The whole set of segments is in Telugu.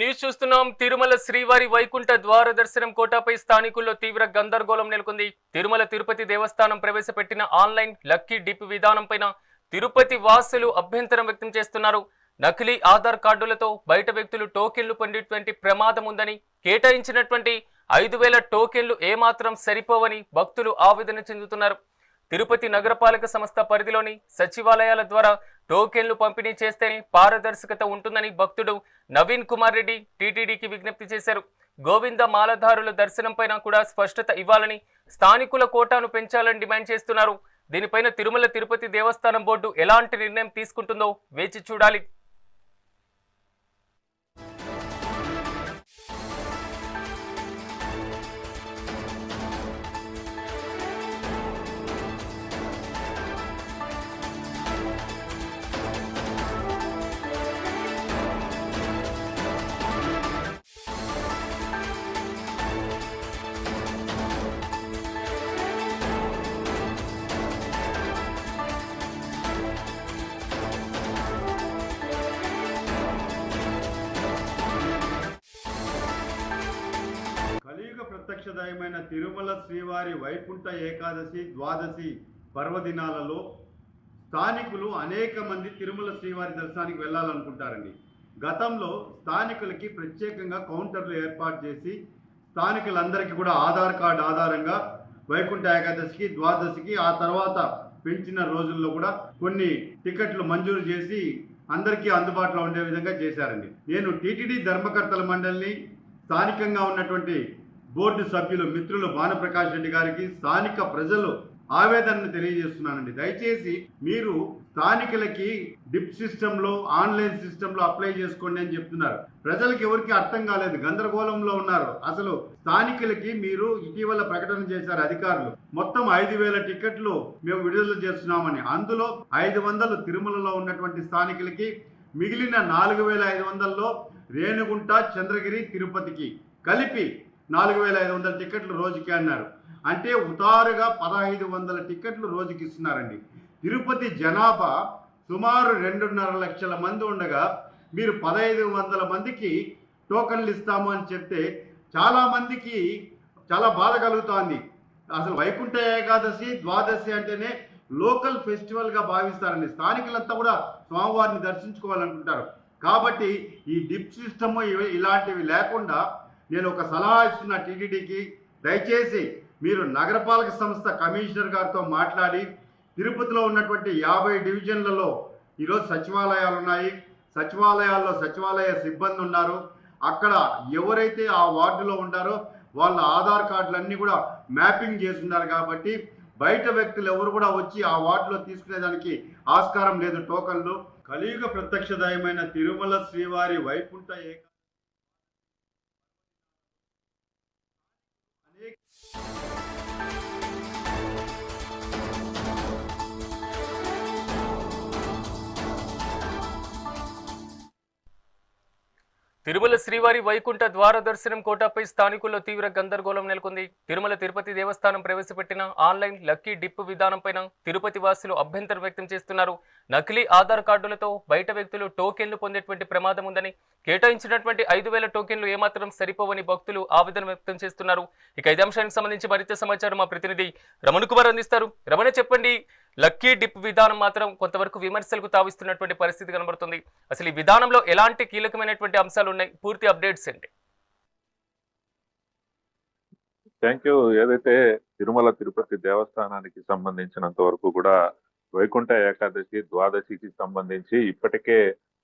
న్యూస్ చూస్తున్నాం. తిరుమల శ్రీవారి వైకుంఠ ద్వార దర్శనం కోటాపై స్థానికుల్లో తీవ్ర గందరగోళం నెలకొంది. తిరుమల తిరుపతి దేవస్థానం ప్రవేశపెట్టిన ఆన్లైన్ లక్కీ డిప్ విధానంపైన తిరుపతి వాసులు అభ్యంతరం వ్యక్తం చేస్తున్నారు. నకిలీ ఆధార్ కార్డులతో బయట వ్యక్తులు టోకెన్లు పొందేటువంటి ప్రమాదం ఉందని కేటాయించినటువంటి ఐదు వేల టోకెన్లు ఏమాత్రం సరిపోవని భక్తులు ఆవేదన చెందుతున్నారు. తిరుపతి నగరపాలక సంస్థ పరిధిలోని సచివాలయాల ద్వారా టోకెన్లు పంపిణీ చేస్తేనే పారదర్శకత ఉంటుందని భక్తుడు నవీన్ కుమార్ రెడ్డి టీటీడీకి విజ్ఞప్తి చేశారు. గోవింద మాలధారుల దర్శనం పైన కూడా స్పష్టత ఇవ్వాలని స్థానికుల కోటాను పెంచాలని డిమాండ్ చేస్తున్నారు. దీనిపైన తిరుమల తిరుపతి దేవస్థానం బోర్డు ఎలాంటి నిర్ణయం తీసుకుంటుందో వేచి చూడాలి. కలియుగ ప్రత్యక్షదయమైన తిరుమల శ్రీవారి వైకుంఠ ఏకాదశి ద్వాదశి పర్వదినాలలో స్థానికులు అనేక మంది తిరుమల శ్రీవారి దర్శనానికి వెళ్ళాలనుకుంటారండి. గతంలో స్థానికులకి ప్రత్యేకంగా కౌంటర్లు ఏర్పాటు చేసి స్థానికులందరికీ కూడా ఆధార్ కార్డు ఆధారంగా వైకుంఠ ఏకాదశికి ద్వాదశికి ఆ తర్వాత పెంచిన రోజుల్లో కూడా కొన్ని టికెట్లు మంజూరు చేసి అందరికీ అందుబాటులో ఉండే విధంగా చేశారండి. నేను టీటీడీ ధర్మకర్తల మండలిని స్థానికంగా ఉన్నటువంటి బోర్డు సభ్యులు మిత్రులు భానుప్రకాష్ రెడ్డి గారికి స్థానిక ప్రజలు ఆవేదనను తెలియజేస్తున్నానండి. దయచేసి మీరు స్థానికులకి dip system online system apply చేసుకోండి అని చెప్తున్నారు. ప్రజలకు ఎవరికి అర్థం కాలేదు. గందరగోళంలో ఉన్నారు. అసలు స్థానికులకి మీరు ఇటీవల ప్రకటన చేశారు అధికారులు. మొత్తం ఐదు వేల టికెట్లు మేము విడుదల చేస్తున్నామని. అందులో ఐదు వందలు తిరుమలలో ఉన్నటువంటి స్థానికులకి మిగిలిన నాలుగు వేల ఐదు వందల్లో రేణుగుంట చంద్రగిరి తిరుపతికి కలిపి నాలుగు వేల ఐదు వందల టికెట్లు రోజుకి అన్నారు. అంటే ఉతారుగా పదహైదు వందల టికెట్లు రోజుకి ఇస్తున్నారండి. తిరుపతి జనాభా సుమారు రెండున్నర లక్షల మంది ఉండగా మీరు పదహైదు వందల మందికి టోకన్లు ఇస్తాము అని చెప్తే చాలా మందికి చాలా బాధ కలుగుతోంది. అసలు వైకుంఠ ఏకాదశి ద్వాదశి అంటేనే లోకల్ ఫెస్టివల్గా భావిస్తారండి. స్థానికులంతా కూడా స్వామివారిని దర్శించుకోవాలనుకుంటారు. కాబట్టి ఈ డిప్ సిస్టమ్ ఇవి- ఇలాంటివి లేకుండా నేను ఒక సలహా ఇస్తున్న టీటీడీకి. దయచేసి మీరు నగరపాలక సంస్థ కమిషనర్ గారితో మాట్లాడి తిరుపతిలో ఉన్నటువంటి యాభై డివిజన్లలో ఈరోజు సచివాలయాలు ఉన్నాయి. సచివాలయాల్లో సచివాలయ సిబ్బంది ఉన్నారు. అక్కడ ఎవరైతే ఆ వార్డులో ఉంటారో వాళ్ళ ఆధార్ కార్డులన్నీ కూడా మ్యాపింగ్ చేస్తున్నారు కాబట్టి బయట వ్యక్తులు ఎవరు కూడా వచ్చి ఆ వార్డులో తీసుకునేదానికి ఆస్కారం లేదు టోకన్లు. కలియుగ ప్రత్యక్షదయమైన తిరుమల శ్రీవారి వైకుంఠ ఏక తిరుమల శ్రీవారి వైకుంఠ ద్వార దర్శనం కోటాపై స్థానికుల్లో తీవ్ర గందరగోళం నెలకొంది. తిరుమల తిరుపతి దేవస్థానం ప్రవేశపెట్టిన ఆన్లైన్ లక్కీ డిప్ విధానంపైన తిరుపతి వాసులు అభ్యంతరం వ్యక్తం చేస్తున్నారు. నకిలీ ఆధార్ కార్డులతో బయట వ్యక్తులు టోకెన్లు పొందేటువంటి ప్రమాదం ఉందని కేటాయించినటువంటి ఐదు వేల టోకెన్లు ఏమాత్రం సరిపోవని భక్తులు ఆవేదన వ్యక్తం చేస్తున్నారు. ఇక ఇదే అంశానికి సంబంధించి మరింత సమాచారం మా ప్రతినిధి రమణ్ కుమార్ అందిస్తారు. రమణ చెప్పండి లక్కీ డిప్ విధానం మాత్రం కొంతవరకు విమర్శలకు తావిస్తున్నటువంటి పరిస్థితి కనబడుతుంది. అసలు ఈ విధానంలో ఎలాంటి కీలకమైనటువంటి అంశాలు ఉన్నాయి? పూర్తి అప్డేట్స్ ఏంటి? Thank you. ఏదైతే తిరుమల తిరుపతి దేవస్థానానికి సంబంధించినంత వరకు కూడా వైకుంఠ ఏకాదశి ద్వాదశికి సంబంధించి ఇప్పటికే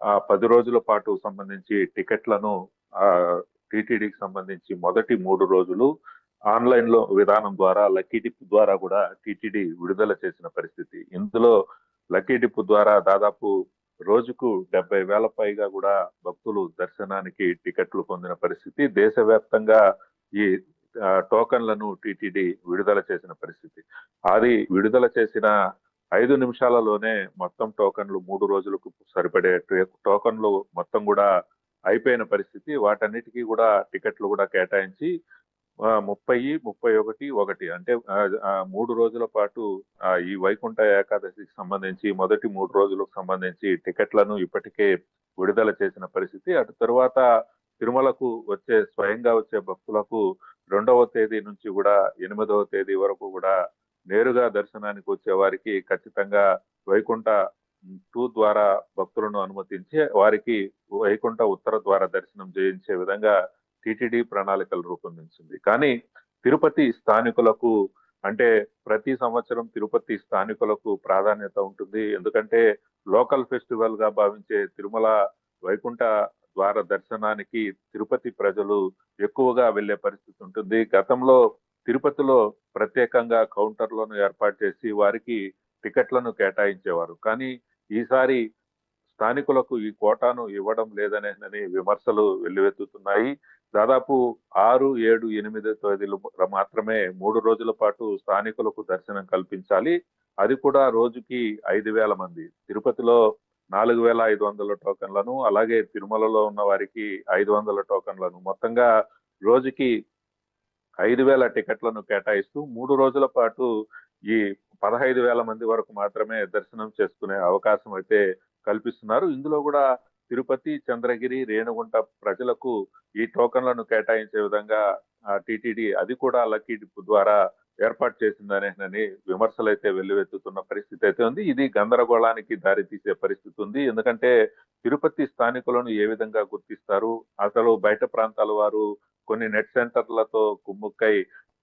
ఆ పది రోజుల పాటు సంబంధించి టికెట్లను ఆ టీటీడీకి సంబంధించి మొదటి మూడు రోజులు ఆన్లైన్లో విధానం ద్వారా లక్కీ డిప్ ద్వారా కూడా టీటీడీ విడుదల చేసిన పరిస్థితి. ఇందులో లక్కీ డిప్ ద్వారా దాదాపు రోజుకు డెబ్బై వేల పైగా కూడా భక్తులు దర్శనానికి టికెట్లు పొందిన పరిస్థితి. దేశవ్యాప్తంగా ఈ టోకన్లను టీటీడీ విడుదల చేసిన పరిస్థితి. అది విడుదల చేసిన ఐదు నిమిషాలలోనే మొత్తం టోకన్లు మూడు రోజులకు సరిపడే టోకన్లు మొత్తం కూడా అయిపోయిన పరిస్థితి. వాటన్నిటికీ కూడా టికెట్లు కూడా కేటాయించి ముప్పై ముప్పై ఒకటి ఒకటి. అంటే మూడు రోజుల పాటు ఈ వైకుంఠ ఏకాదశికి సంబంధించి మొదటి మూడు రోజులకు సంబంధించి టికెట్లను ఇప్పటికే విడుదల చేసిన పరిస్థితి. అటు తరువాత తిరుమలకు వచ్చే స్వయంగా వచ్చే భక్తులకు రెండవ తేదీ నుంచి కూడా ఎనిమిదవ తేదీ వరకు కూడా నేరుగా దర్శనానికి వచ్చే వారికి ఖచ్చితంగా వైకుంఠ టూ ద్వారా భక్తులను అనుమతించి వారికి వైకుంఠ ఉత్తర ద్వారా దర్శనం చేయించే విధంగా టిటిడి ప్రణాళికలు రూపొందించింది. కానీ తిరుపతి స్థానికులకు అంటే ప్రతి సంవత్సరం తిరుపతి స్థానికులకు ప్రాధాన్యత ఉంటుంది. ఎందుకంటే లోకల్ ఫెస్టివల్గా భావించే తిరుమల వైకుంఠ ద్వార దర్శనానికి తిరుపతి ప్రజలు ఎక్కువగా వెళ్ళే పరిస్థితి ఉంటుంది. గతంలో తిరుపతిలో ప్రత్యేకంగా కౌంటర్లను ఏర్పాటు చేసి వారికి టికెట్లను కేటాయించేవారు. కానీ ఈసారి స్థానికులకు ఈ కోటాను ఇవ్వడం లేదనే విమర్శలు వెల్లువెత్తుతున్నాయి. దాదాపు ఆరు ఏడు ఎనిమిది తేదీలు మాత్రమే మూడు రోజుల పాటు స్థానికులకు దర్శనం కల్పించాలి. అది కూడా రోజుకి ఐదు వేల మంది. తిరుపతిలో నాలుగు వేల ఐదు వందల టోకన్లను అలాగే తిరుమలలో ఉన్న వారికి ఐదు వందల టోకన్లను. మొత్తంగా రోజుకి ఐదు వేల టికెట్లను కేటాయిస్తూ మూడు రోజుల పాటు ఈ పదహైదు వేల మంది వరకు మాత్రమే దర్శనం చేసుకునే అవకాశం అయితే కల్పిస్తున్నారు. ఇందులో కూడా తిరుపతి చంద్రగిరి రేణుగుంట ప్రజలకు ఈ టోకన్లను కేటాయించే విధంగా టిటిడి అది కూడా లక్కీ డిప్ ద్వారా ఏర్పాటు చేసిందనేనని విమర్శలు అయితే వెల్లువెత్తుతున్న పరిస్థితి అయితే ఉంది. ఇది గందరగోళానికి దారితీసే పరిస్థితి ఉంది. ఎందుకంటే తిరుపతి స్థానికులను ఏ విధంగా గుర్తిస్తారు? అసలు బయట ప్రాంతాల వారు కొన్ని నెట్ సెంటర్లతో కుమ్ముక్కై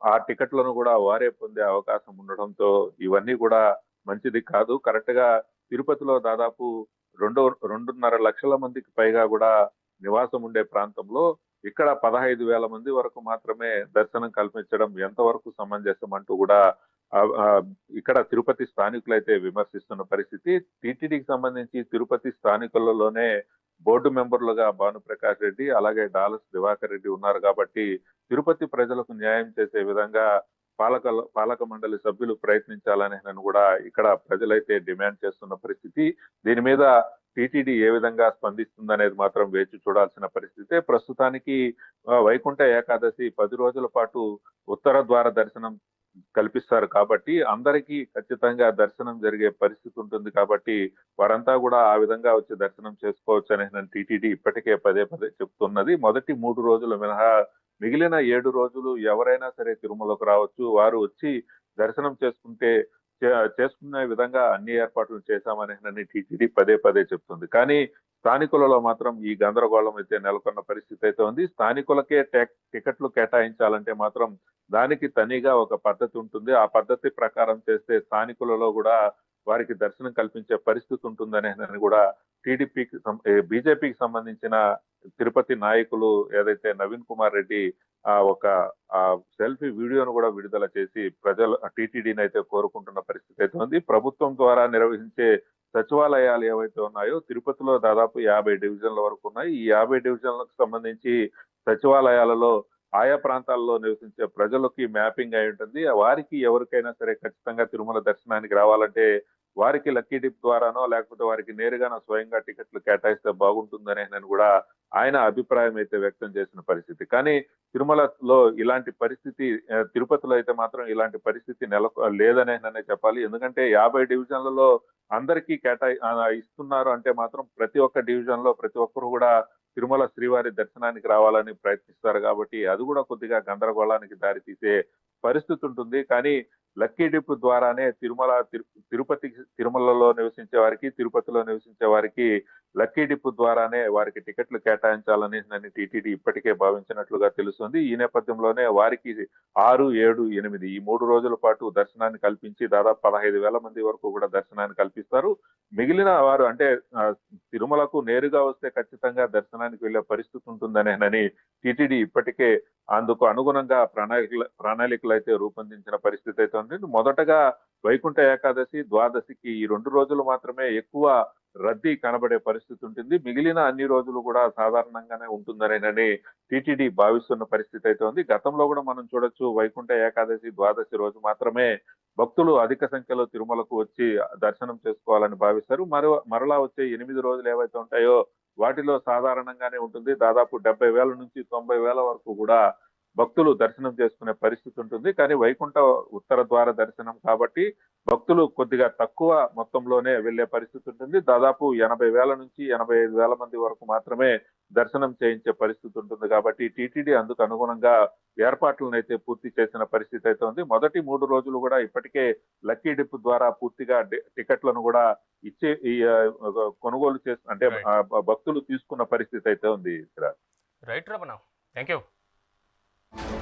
ఆ టికెట్లను కూడా వారే పొందే అవకాశం ఉండడంతో ఇవన్నీ కూడా మంచిది కాదు. కరెక్ట్గా తిరుపతిలో దాదాపు రెండు రెండున్నర లక్షల మందికి పైగా కూడా నివాసం ఉండే ప్రాంతంలో ఇక్కడ పదహైదు వేల మంది వరకు మాత్రమే దర్శనం కల్పించడం ఎంతవరకు సమంజసం అంటూ కూడా ఇక్కడ తిరుపతి స్థానికులైతే విమర్శిస్తున్న పరిస్థితి. టీటీడీకి సంబంధించి తిరుపతి స్థానికులలోనే బోర్డు మెంబర్లుగా భానుప్రకాష్ రెడ్డి అలాగే డాలస్ దివాకర్ రెడ్డి ఉన్నారు కాబట్టి తిరుపతి ప్రజలకు న్యాయం చేసే విధంగా పాలక పాలక మండలి సభ్యులు ప్రయత్నించాలని నన్ను కూడా ఇక్కడ ప్రజలైతే డిమాండ్ చేస్తున్న పరిస్థితి. దీని మీద టీటీడీ ఏ విధంగా స్పందిస్తుందనేది మాత్రం వేచి చూడాల్సిన పరిస్థితి ప్రస్తుతానికి వైకుంఠ ఏకాదశి పది రోజుల పాటు ఉత్తర ద్వార దర్శనం కల్పిస్తారు కాబట్టి అందరికీ ఖచ్చితంగా దర్శనం జరిగే పరిస్థితి ఉంటుంది కాబట్టి వారంతా కూడా ఆ విధంగా వచ్చి దర్శనం చేసుకోవచ్చు అని టీటీడీ ఇప్పటికే పదే పదే చెప్తున్నది. మొదటి మూడు రోజులు మినహా మిగిలిన ఏడు రోజులు ఎవరైనా సరే తిరుమలకు రావచ్చు. వారు వచ్చి దర్శనం చేసుకుంటే చేసుకునే విధంగా అన్ని ఏర్పాట్లు చేశామని టీటీడీ పదే పదే చెప్తుంది. కానీ స్థానికులలో మాత్రం ఈ గందరగోళం అయితే నెలకొన్న పరిస్థితి అయితే ఉంది. స్థానికులకే టికెట్లు కేటాయించాలంటే మాత్రం దానికి తనిగా ఒక పద్ధతి ఉంటుంది. ఆ పద్ధతి ప్రకారం చేస్తే స్థానికులలో కూడా వారికి దర్శనం కల్పించే పరిస్థితి ఉంటుందనే కూడా టీడీపీకి బీజేపీకి సంబంధించిన తిరుపతి నాయకులు ఏదైతే నవీన్ కుమార్ రెడ్డి ఆ ఒక ఆ సెల్ఫీ వీడియోను కూడా విడుదల చేసి ప్రజలు టీటీడీని అయితే కోరుకుంటున్న పరిస్థితి అయితే ఉంది. ప్రభుత్వం ద్వారా నిర్వహించే సచివాలయాలు ఏవైతే ఉన్నాయో తిరుపతిలో దాదాపు యాభై డివిజన్ల వరకు ఉన్నాయి. ఈ యాభై డివిజన్లకు సంబంధించి సచివాలయాలలో ఆయా ప్రాంతాల్లో నివసించే ప్రజలకి మ్యాపింగ్ అయి ఉంటుంది. వారికి ఎవరికైనా సరే ఖచ్చితంగా తిరుమల దర్శనానికి రావాలంటే వారికి లక్కీ డిప్ ద్వారానో లేకపోతే వారికి నేరుగానో స్వయంగా టికెట్లు కేటాయిస్తే బాగుంటుందనే నేను కూడా ఆయన అభిప్రాయం అయితే వ్యక్తం చేసిన పరిస్థితి. కానీ తిరుమలలో ఇలాంటి పరిస్థితి తిరుపతిలో అయితే మాత్రం ఇలాంటి పరిస్థితి నెల లేదనే నన్నే చెప్పాలి. ఎందుకంటే యాభై డివిజన్లలో అందరికీ కేటాయి ఇస్తున్నారు అంటే మాత్రం ప్రతి ఒక్క డివిజన్లో ప్రతి ఒక్కరు కూడా తిరుమల శ్రీవారి దర్శనానికి రావాలని ప్రయత్నిస్తారు కాబట్టి అది కూడా కొద్దిగా గందరగోళానికి దారితీసే పరిస్థితి ఉంటుంది. కానీ లక్కీ డిప్ ద్వారానే తిరుమల తిరుపతి తిరుమలలో నివసించే వారికి తిరుపతిలో నివసించే వారికి లక్కీ డిప్ ద్వారానే వారికి టికెట్లు కేటాయించాలని నన్ను టీటీడీ ఇప్పటికే భావించినట్లుగా తెలుస్తుంది. ఈ నేపథ్యంలోనే వారికి ఆరు ఏడు ఎనిమిది ఈ మూడు రోజుల పాటు దర్శనాన్ని కల్పించి దాదాపు పదహైదు వేల మంది వరకు కూడా దర్శనాన్ని కల్పిస్తారు. మిగిలిన వారు అంటే తిరుమలకు నేరుగా వస్తే ఖచ్చితంగా దర్శనానికి వెళ్ళే పరిస్థితి ఉంటుందనేనని టీటీడీ ఇప్పటికే అందుకు అనుగుణంగా ప్రణాళికలు ప్రణాళికలు అయితే రూపొందించిన పరిస్థితి అయితే ఉంది. మొదటగా వైకుంఠ ఏకాదశి ద్వాదశికి ఈ రెండు రోజులు మాత్రమే ఎక్కువ రద్దీ కనబడే పరిస్థితి ఉంటుంది. మిగిలిన అన్ని రోజులు కూడా సాధారణంగానే ఉంటుందనేనని టీటీడీ భావిస్తున్న పరిస్థితి అయితే ఉంది. గతంలో కూడా మనం చూడొచ్చు వైకుంఠ ఏకాదశి ద్వాదశి రోజు మాత్రమే భక్తులు అధిక సంఖ్యలో తిరుమలకు వచ్చి దర్శనం చేసుకోవాలని భావిస్తారు. మరో మరలా వచ్చే ఎనిమిది రోజులు ఏవైతే ఉంటాయో వాటిలో సాధారణంగానే ఉంటుంది. దాదాపు డెబ్బై వేల నుంచి తొంభై వేల వరకు కూడా భక్తులు దర్శనం చేసుకునే పరిస్థితి ఉంటుంది. కానీ వైకుంఠ ఉత్తర ద్వార దర్శనం కాబట్టి భక్తులు కొద్దిగా తక్కువ మొత్తంలోనే వెళ్ళే పరిస్థితి ఉంటుంది. దాదాపు ఎనభై వేల నుంచి ఎనభై ఐదు వేల మంది వరకు మాత్రమే దర్శనం చేయించే పరిస్థితి ఉంటుంది. కాబట్టి టీటీడీ అందుకు అనుగుణంగా ఏర్పాట్లను అయితే పూర్తి చేసిన పరిస్థితి అయితే ఉంది. మొదటి మూడు రోజులు కూడా ఇప్పటికే లక్కీ డిప్ ద్వారా పూర్తిగా టికెట్లను కూడా ఇచ్చే కొనుగోలు చేసి అంటే భక్తులు తీసుకున్న పరిస్థితి అయితే ఉంది. ఇక్కడ right Ramana thank you you